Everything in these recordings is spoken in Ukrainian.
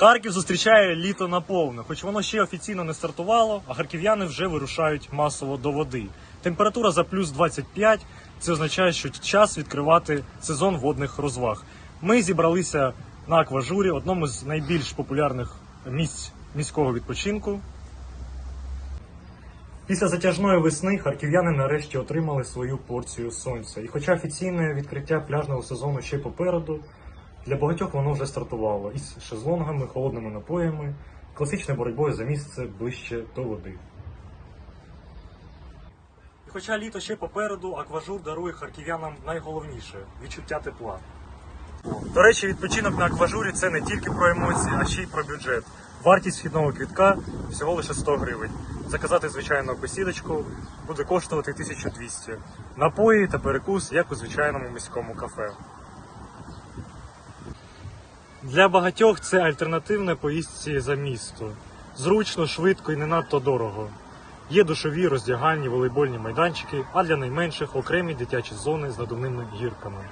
Харків зустрічає літо наповно, хоч воно ще офіційно не стартувало, а харків'яни вже вирушають масово до води. Температура за плюс 25 це означає, що час відкривати сезон водних розваг. Ми зібралися на акважурі, одному з найбільш популярних місць міського відпочинку. Після затяжної весни харків'яни нарешті отримали свою порцію сонця. І хоча офіційне відкриття пляжного сезону ще попереду, для багатьох воно вже стартувало із шезлонгами, холодними напоями, класичною боротьбою за місце ближче до води. І хоча літо ще попереду, акважур дарує харків'янам найголовніше відчуття тепла. До речі, відпочинок на акважурі це не тільки про емоції, а ще й про бюджет. Вартість вхідного квітка всього лише 100 гривень. Заказати звичайну бесідочку буде коштувати 1200. Напої та перекус, як у звичайному міському кафе. Для багатьох це альтернативне поїздці за місто. Зручно, швидко і не надто дорого. Є душові, роздягальні, волейбольні майданчики, а для найменших окремі дитячі зони з надувними гірками.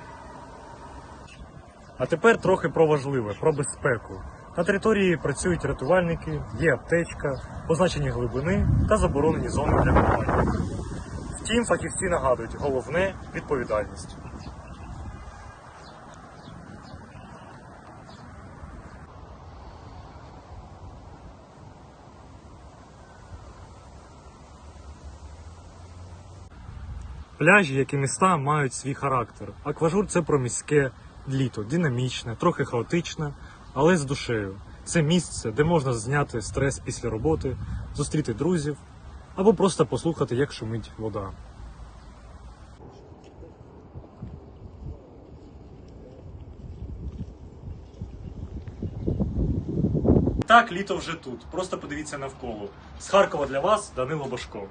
А тепер трохи про важливе, про безпеку. На території працюють рятувальники, є аптечка, позначені глибини та заборонені зони для купання. Втім, фахівці нагадують, головне відповідальність. Пляжі, як і міста, мають свій характер. Акважур це про міське літо, динамічне, трохи хаотичне, але з душею. Це місце, де можна зняти стрес після роботи, зустріти друзів або просто послухати, як шумить вода. Так, літо вже тут. Просто подивіться навколо. З Харкова для вас Данило Башко.